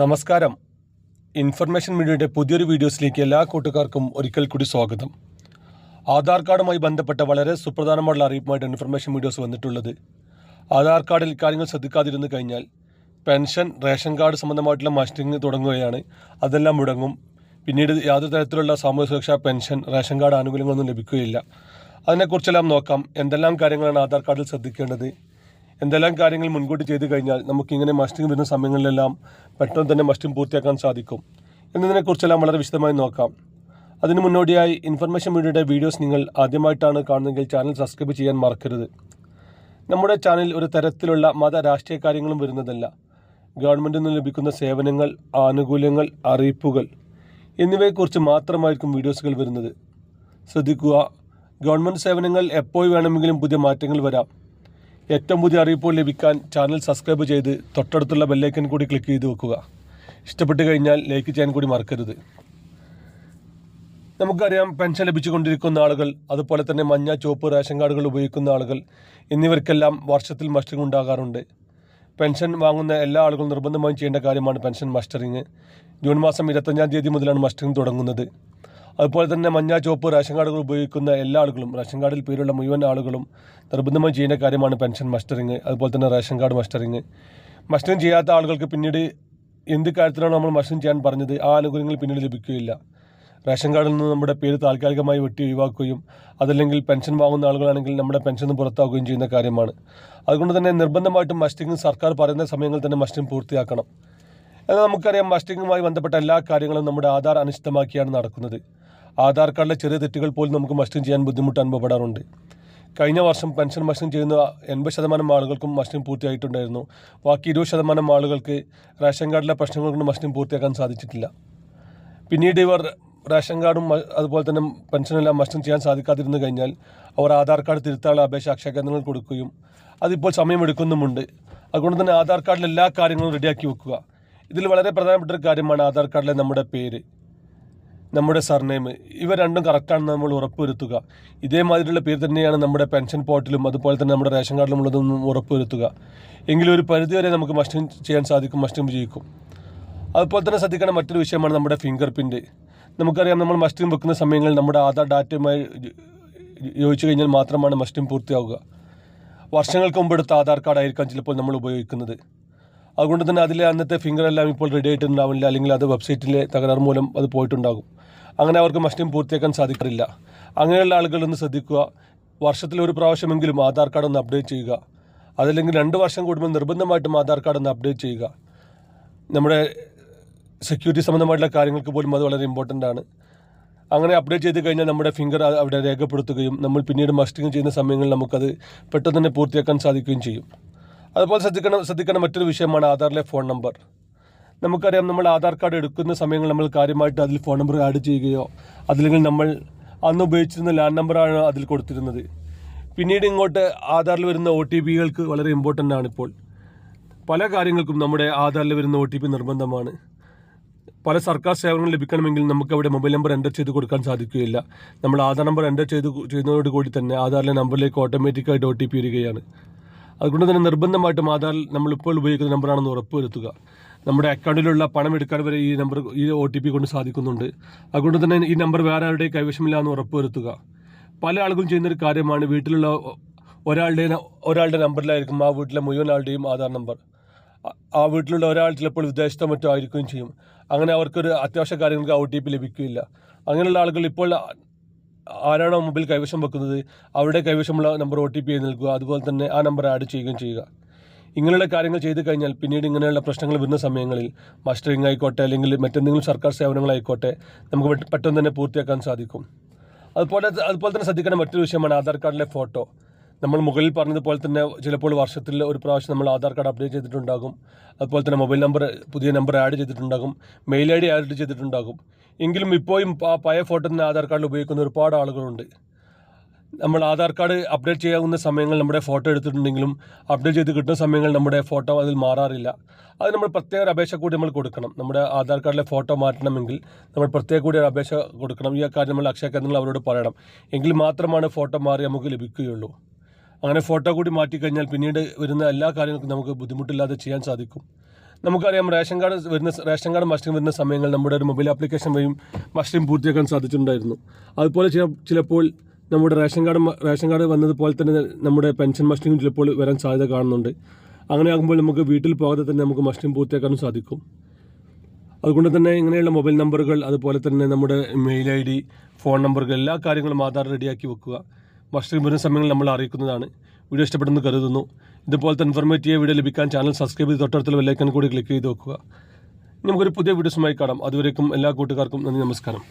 നമസ്കാരം. ഇൻഫർമേഷൻ മീഡിയയുടെ പുതിയൊരു വീഡിയോസിലേക്ക് എല്ലാ കൂട്ടുകാർക്കും ഒരിക്കൽ കൂടി സ്വാഗതം. ആധാർ കാർഡുമായി ബന്ധപ്പെട്ട വളരെ സുപ്രധാനമായിട്ടുള്ള അറിയിപ്പുമായിട്ട് ഇൻഫർമേഷൻ വീഡിയോസ് വന്നിട്ടുള്ളത്. ആധാർ കാർഡിൽ കാര്യങ്ങൾ ശ്രദ്ധിക്കാതിരുന്നു കഴിഞ്ഞാൽ പെൻഷൻ റേഷൻ കാർഡ് സംബന്ധമായിട്ടുള്ള മസ്റ്റിംഗ് തുടങ്ങുകയാണ്. അതെല്ലാം മുടങ്ങും. പിന്നീട് യാതൊരു തരത്തിലുള്ള സാമൂഹ്യ സുരക്ഷാ പെൻഷൻ റേഷൻ കാർഡ് ആനുകൂല്യങ്ങളൊന്നും ലഭിക്കുകയില്ല. അതിനെക്കുറിച്ചെല്ലാം നോക്കാം. എന്തെല്ലാം കാര്യങ്ങളാണ് ആധാർ കാർഡിൽ ശ്രദ്ധിക്കേണ്ടത്? എന്തെല്ലാം കാര്യങ്ങൾ മുൻകൂട്ടി ചെയ്തു കഴിഞ്ഞാൽ നമുക്ക് നമുക്കിങ്ങനെ മസ്റ്റിംഗ് വരുന്ന സമയങ്ങളിലെല്ലാം പെട്ടെന്ന് തന്നെ മസ്റ്റിംഗ് പൂർത്തിയാക്കാൻ സാധിക്കും. എന്നതിനെക്കുറിച്ചെല്ലാം വളരെ വിശദമായി നോക്കാം. അതിനു മുന്നോടിയായി ഇൻഫർമേഷൻ മീഡിയയുടെ വീഡിയോസ് നിങ്ങൾ ആദ്യമായിട്ടാണ് കാണുന്നതെങ്കിൽ ചാനൽ സബ്സ്ക്രൈബ് ചെയ്യാൻ മറക്കരുത്. നമ്മുടെ ചാനൽ ഒരു തരത്തിലുള്ള മത രാഷ്ട്രീയ കാര്യങ്ങളും വരുന്നതല്ല. ഗവൺമെന്റിൽ നിന്ന് ലഭിക്കുന്ന സേവനങ്ങൾ ആനുകൂല്യങ്ങൾ അറിയിപ്പുകൾ എന്നിവയെക്കുറിച്ച് മാത്രമായിരിക്കും വീഡിയോസുകൾ വരുന്നത്. ശ്രദ്ധിക്കുക ഗവൺമെന്റ് സേവനങ്ങൾ എപ്പോൾ വേണമെങ്കിലും പുതിയ മാറ്റങ്ങൾ വരാം. ഏറ്റവും പുതിയ അറിയിപ്പുകൾ ലഭിക്കാൻ ചാനൽ സബ്സ്ക്രൈബ് ചെയ്ത് തൊട്ടടുത്തുള്ള ബെല്ലൈക്കൻ കൂടി ക്ലിക്ക് ചെയ്ത് വെക്കുക. ഇഷ്ടപ്പെട്ട് കഴിഞ്ഞാൽ ലൈക്ക് ചെയ്യാൻ കൂടി മറക്കരുത്. നമുക്കറിയാം പെൻഷൻ ലഭിച്ചുകൊണ്ടിരിക്കുന്ന ആളുകൾ അതുപോലെ തന്നെ മഞ്ഞ ചുവപ്പ് റേഷൻ കാർഡുകൾ ഉപയോഗിക്കുന്ന ആളുകൾ എന്നിവർക്കെല്ലാം വർഷത്തിൽ മസ്റ്ററിംഗ് ഉണ്ടാകാറുണ്ട്. പെൻഷൻ വാങ്ങുന്ന എല്ലാ ആളുകളും നിർബന്ധമായും ചെയ്യേണ്ട കാര്യമാണ് പെൻഷൻ മസ്റ്ററിങ് ജൂൺ മാസം ഇരുപത്തഞ്ചാം തീയതി മുതലാണ് മസ്റ്ററിങ് തുടങ്ങുന്നത്. അതുപോലെ തന്നെ മഞ്ഞ ചുവപ്പ് റേഷൻ കാർഡുകൾ ഉപയോഗിക്കുന്ന എല്ലാ ആളുകളും റേഷൻ കാർഡിൽ പേരുള്ള മുഴുവൻ ആളുകളും നിർബന്ധമായി ചെയ്യുന്ന കാര്യമാണ് പെൻഷൻ മസ്റ്ററിങ് അതുപോലെ തന്നെ റേഷൻ കാർഡ് മസ്റ്ററിങ്. മസ്റ്ററിങ് ചെയ്യാത്ത ആളുകൾക്ക് പിന്നീട് എന്ത് കാര്യത്തിലാണ് നമ്മൾ മസ്റ്ററിങ് ചെയ്യാൻ പറഞ്ഞത് ആ ആനുകൂല്യങ്ങൾ പിന്നീട് ലഭിക്കുകയില്ല. റേഷൻ കാർഡിൽ നിന്ന് നമ്മുടെ പേര് താൽക്കാലികമായി വെട്ടി ഒഴിവാക്കുകയും അതല്ലെങ്കിൽ പെൻഷൻ വാങ്ങുന്ന ആളുകളാണെങ്കിൽ നമ്മുടെ പെൻഷൻ നിന്ന് പുറത്താക്കുകയും ചെയ്യുന്ന കാര്യമാണ്. അതുകൊണ്ട് തന്നെ നിർബന്ധമായിട്ടും മസ്റ്റിംഗ് സർക്കാർ പറയുന്ന സമയങ്ങളിൽ തന്നെ മസ്റ്റിംഗ് പൂർത്തിയാക്കണം. എന്നാൽ നമുക്കറിയാം മസ്റ്റിങ്ങുമായി ബന്ധപ്പെട്ട എല്ലാ കാര്യങ്ങളും നമ്മുടെ ആധാർ അനിഷ്ടമാക്കിയാണ് നടക്കുന്നത്. ആധാർ കാർഡിലെ ചെറിയ തെറ്റുകൾ പോലും നമുക്ക് മസ്റ്റിംഗ് ചെയ്യാൻ ബുദ്ധിമുട്ട് അനുഭവപ്പെടാറുണ്ട്. കഴിഞ്ഞ വർഷം പെൻഷൻ മസ്റ്റിംഗ് ചെയ്യുന്ന എൺപത് ശതമാനം ആളുകൾക്കും മസ്റ്റിംഗ് പൂർത്തിയായിട്ടുണ്ടായിരുന്നു. ബാക്കി ഇരുപത് ശതമാനം ആളുകൾക്ക് റേഷൻ കാർഡിലെ പ്രശ്നങ്ങൾ കൊണ്ട് മസ്റ്റിംഗ് പൂർത്തിയാക്കാൻ സാധിച്ചിട്ടില്ല. പിന്നീട് ഇവർ റേഷൻ കാർഡും അതുപോലെ തന്നെ പെൻഷനെല്ലാം മസ്റ്റും ചെയ്യാൻ സാധിക്കാതിരുന്നു കഴിഞ്ഞാൽ അവർ ആധാർ കാർഡ് തിരുത്താനുള്ള അപേക്ഷ അക്ഷയ കേന്ദ്രങ്ങൾ കൊടുക്കുകയും അതിപ്പോൾ സമയമെടുക്കുന്നുമുണ്ട്. അതുകൊണ്ട് തന്നെ ആധാർ കാർഡിൽ എല്ലാ കാര്യങ്ങളും റെഡിയാക്കി വെക്കുക. ഇതിൽ വളരെ പ്രധാനപ്പെട്ട ഒരു കാര്യമാണ് ആധാർ കാർഡിലെ നമ്മുടെ പേര്. നമ്മുടെ സർനെയിം ഇവ രണ്ടും കറക്റ്റാണെന്ന് നമ്മൾ ഉറപ്പുവരുത്തുക. ഇതേമാതിരിയുള്ള പേര് തന്നെയാണ് നമ്മുടെ പെൻഷൻ പോർട്ടിലും അതുപോലെ തന്നെ നമ്മുടെ റേഷൻ കാർഡിലും ഉള്ളതെന്നും ഉറപ്പുവരുത്തുക. എങ്കിലും ഒരു പരിധിവരെ നമുക്ക് മസ്റ്റിംഗ് ചെയ്യാൻ സാധിക്കും മസ്റ്റിംഗ് വിജയിക്കും അതുപോലെ തന്നെ ശ്രദ്ധിക്കേണ്ട മറ്റൊരു വിഷയമാണ് നമ്മുടെ ഫിംഗർ പ്രിന്റ് നമുക്കറിയാം നമ്മൾ മസ്റ്റിംഗ് വെക്കുന്ന സമയങ്ങളിൽ നമ്മുടെ ആധാർ ഡാറ്റയുമായി യോജിച്ചു കഴിഞ്ഞാൽ മാത്രമാണ് മസ്റ്റിംഗ് പൂർത്തിയാവുക. വർഷങ്ങൾക്ക് മുമ്പ് എടുത്ത ആധാർ കാർഡായിരിക്കാം ചിലപ്പോൾ നമ്മൾ ഉപയോഗിക്കുന്നത്. അതുകൊണ്ട് തന്നെ അതിലെ അന്നത്തെ ഫിംഗർ എല്ലാം ഇപ്പോൾ റെഡി ആയിട്ടുണ്ടാവില്ല അല്ലെങ്കിൽ അത് വെബ്സൈറ്റിലെ തകരാറ് മൂലം അത് പോയിട്ടുണ്ടാകും. അങ്ങനെ അവർക്ക് മഷ്ടം പൂർത്തിയാക്കാൻ സാധിക്കാറില്ല. അങ്ങനെയുള്ള ആളുകൾ ഒന്ന് ശ്രദ്ധിക്കുക. വർഷത്തിൽ ഒരു പ്രാവശ്യമെങ്കിലും ആധാർ കാർഡ് ഒന്ന് അപ്ഡേറ്റ് ചെയ്യുക. അതല്ലെങ്കിൽ രണ്ട് വർഷം കൂടുമ്പോൾ നിർബന്ധമായിട്ടും ആധാർ കാർഡ് ഒന്ന് അപ്ഡേറ്റ് ചെയ്യുക. നമ്മുടെ സെക്യൂരിറ്റി സംബന്ധമായിട്ടുള്ള കാര്യങ്ങൾക്ക് പോലും അത് വളരെ ഇമ്പോർട്ടന്റ് ആണ്. അങ്ങനെ അപ്ഡേറ്റ് ചെയ്ത് കഴിഞ്ഞാൽ നമ്മുടെ ഫിംഗർ അവിടെ രേഖപ്പെടുത്തുകയും നമ്മൾ പിന്നീട് മസ്റ്റിംഗ് ചെയ്യുന്ന സമയങ്ങളിൽ നമുക്കത് പെട്ടെന്ന് തന്നെ പൂർത്തിയാക്കാൻ സാധിക്കുകയും ചെയ്യും. അതുപോലെ ശ്രദ്ധിക്കണം ശ്രദ്ധിക്കേണ്ട മറ്റൊരു വിഷയമാണ് ആധാറിലെ ഫോൺ നമ്പർ നമുക്കറിയാം നമ്മൾ ആധാർ കാർഡ് എടുക്കുന്ന സമയങ്ങൾ നമ്മൾ കാര്യമായിട്ട് അതിൽ ഫോൺ നമ്പർ ആഡ് ചെയ്യുകയോ അതില്ലെങ്കിൽ നമ്മൾ അന്ന് ഉപയോഗിച്ചിരുന്ന ലാൻഡ് നമ്പറാണ് അതിൽ കൊടുത്തിരുന്നത്. പിന്നീട് ഇങ്ങോട്ട് ആധാറിൽ വരുന്ന ഒ ടി പികൾക്ക് വളരെ ഇമ്പോർട്ടന്റ് ആണ് ഇപ്പോൾ. പല കാര്യങ്ങൾക്കും നമ്മുടെ ആധാറിൽ വരുന്ന ഒ ടി പി നിർബന്ധമാണ്. പല സർക്കാർ സേവനങ്ങൾ ലഭിക്കണമെങ്കിൽ നമുക്ക് അവിടെ മൊബൈൽ നമ്പർ എന്റർ ചെയ്ത് കൊടുക്കാൻ സാധിക്കുകയില്ല. നമ്മൾ ആധാർ നമ്പർ എന്റർ ചെയ്ത് ചെയ്യുന്നതോട് കൂടി തന്നെ ആധാറിലെ നമ്പറിലേക്ക് ഓട്ടോമാറ്റിക്കായിട്ട് ഒ ടി പി വരികയാണ്. അതുകൊണ്ട് തന്നെ നിർബന്ധമായിട്ടും നമ്മൾ ഇപ്പോൾ ഉപയോഗിക്കുന്ന നമ്പറാണെന്ന് ഉറപ്പുവരുത്തുക. നമ്മുടെ അക്കൗണ്ടിലുള്ള പണം എടുക്കാൻ വരെ ഈ നമ്പർ ഈ ഒ ടി പി കൊണ്ട് സാധിക്കുന്നുണ്ട്. അതുകൊണ്ട് തന്നെ ഈ നമ്പർ വേറെ ആരുടെയും കൈവശമില്ല എന്ന് ഉറപ്പുവരുത്തുക. പല ആളുകളും ചെയ്യുന്നൊരു കാര്യമാണ് വീട്ടിലുള്ള ഒരാളുടെ ഒരാളുടെ നമ്പറിലായിരിക്കും ആ വീട്ടിലെ മുഴുവൻ ആളുടെയും ആധാർ നമ്പർ. ആ- വീട്ടിലുള്ള ഒരാൾ ചിലപ്പോൾ വിദേശത്തോ മറ്റോ ആയിരിക്കുകയും ചെയ്യും. അങ്ങനെ അവർക്കൊരു അത്യാവശ്യ കാര്യങ്ങൾക്ക് ഒ ടി പി ലഭിക്കുകയില്ല. അങ്ങനെയുള്ള ആളുകൾ ഇപ്പോൾ ആരാണോ മൊബൈൽ കൈവശം വെക്കുന്നത് അവരുടെ കൈവശമുള്ള നമ്പർ ഒ ടി പി നൽകുക അതുപോലെ തന്നെ ആ നമ്പർ ആഡ് ചെയ്യുകയും ചെയ്യുക. ഇങ്ങനെയുള്ള കാര്യങ്ങൾ ചെയ്തു കഴിഞ്ഞാൽ പിന്നീട് ഇങ്ങനെയുള്ള പ്രശ്നങ്ങൾ വരുന്ന സമയങ്ങളിൽ മസ്റ്ററിംഗ് ആയിക്കോട്ടെ അല്ലെങ്കിൽ മറ്റെന്തെങ്കിലും സർക്കാർ സേവനങ്ങളായിക്കോട്ടെ നമുക്ക് പെട്ടെന്ന് തന്നെ പൂർത്തിയാക്കാൻ സാധിക്കും. അതുപോലെ അതുപോലെ തന്നെ ശ്രദ്ധിക്കേണ്ട മറ്റൊരു വിഷയമാണ് ആധാർ കാർഡിലെ ഫോട്ടോ. നമ്മൾ മുകളിൽ പറഞ്ഞതുപോലെ തന്നെ ചിലപ്പോൾ വർഷത്തിൽ ഒരു പ്രാവശ്യം നമ്മൾ ആധാർ കാർഡ് അപ്ഡേറ്റ് ചെയ്തിട്ടുണ്ടാകും. അതുപോലെ തന്നെ മൊബൈൽ നമ്പർ പുതിയ നമ്പർ ആഡ് ചെയ്തിട്ടുണ്ടാകും. മെയിൽ ഐ ഡി ആഡ് ചെയ്തിട്ടുണ്ടാകും. എങ്കിലും ഇപ്പോഴും ആ പഴയ ഫോട്ടോ തന്നെ ആധാർ കാർഡിൽ ഉപയോഗിക്കുന്ന ഒരുപാട് ആളുകളുണ്ട്. നമ്മൾ ആധാർ കാർഡ് അപ്ഡേറ്റ് ചെയ്യാവുന്ന സമയങ്ങൾ നമ്മുടെ ഫോട്ടോ എടുത്തിട്ടുണ്ടെങ്കിലും അപ്ഡേറ്റ് ചെയ്ത് കിട്ടുന്ന സമയങ്ങൾ നമ്മുടെ ഫോട്ടോ അതിൽ മാറാറില്ല. അത് നമ്മൾ പ്രത്യേക ഒരു അപേക്ഷ കൂടി നമ്മൾ കൊടുക്കണം. നമ്മുടെ ആധാർ കാർഡിലെ ഫോട്ടോ മാറ്റണമെങ്കിൽ നമ്മൾ പ്രത്യേക കൂടി ഒരു അപേക്ഷ കൊടുക്കണം. ഈ കാര്യം നമ്മൾ അക്ഷയ കേന്ദ്രങ്ങൾ അവരോട് പറയണം. എങ്കിൽ മാത്രമാണ് ഫോട്ടോ മാറി നമുക്ക് ലഭിക്കുകയുള്ളൂ. അങ്ങനെ ഫോട്ടോ കൂടി മാറ്റിക്കഴിഞ്ഞാൽ പിന്നീട് വരുന്ന എല്ലാ കാര്യങ്ങൾക്കും നമുക്ക് ബുദ്ധിമുട്ടില്ലാതെ ചെയ്യാൻ സാധിക്കും. നമുക്കറിയാം റേഷൻ കാർഡ് വരുന്ന റേഷൻ കാർഡ് മസ്റ്ററിംഗ് വരുന്ന സമയങ്ങൾ നമ്മുടെ ഒരു മൊബൈൽ ആപ്ലിക്കേഷൻ വഴിയും മസ്റ്ററിംഗ് പൂർത്തിയാക്കാൻ സാധിച്ചിട്ടുണ്ടായിരുന്നു. അതുപോലെ ചില ചിലപ്പോൾ നമ്മുടെ റേഷൻ കാർഡ് റേഷൻ കാർഡ് വന്നതുപോലെ തന്നെ നമ്മുടെ പെൻഷൻ മസ്റ്റിങ്ങും ചിലപ്പോൾ വരാൻ സാധ്യത കാണുന്നുണ്ട്. അങ്ങനെ ആകുമ്പോൾ നമുക്ക് വീട്ടിൽ പോകാതെ തന്നെ നമുക്ക് മസ്റ്ററിംഗ് പൂർത്തിയാക്കാനും സാധിക്കും. അതുകൊണ്ട് തന്നെ ഇങ്ങനെയുള്ള മൊബൈൽ നമ്പറുകൾ അതുപോലെ തന്നെ നമ്മുടെ മെയിൽ ഐ ഡി ഫോൺ നമ്പറുകൾ എല്ലാ കാര്യങ്ങളും ആധാർ റെഡിയാക്കി വെക്കുക. മസ്റ്ററിംഗ് വരുന്ന സമയങ്ങളിൽ നമ്മൾ അറിയിക്കുന്നതാണ്. വീഡിയോ ഇഷ്ടപ്പെടുന്നു കരുതുന്നു. ഇതുപോലത്തെ ഇൻഫർമേറ്റീവ് വീഡിയോ ലഭിക്കാൻ ചാനൽ സബ്സ്ക്രൈബ് ചെയ്ത് തൊട്ടടുത്തുള്ള ബെല്ലൈക്കൺ കൂടി ക്ലിക്ക് ചെയ്ത് വെക്കുക. നമുക്കൊരു പുതിയ വീഡിയോസുമായി കാണാം. അതുവരേക്കും എല്ലാ കൂട്ടുകാർക്കും നന്ദി നമസ്കാരം.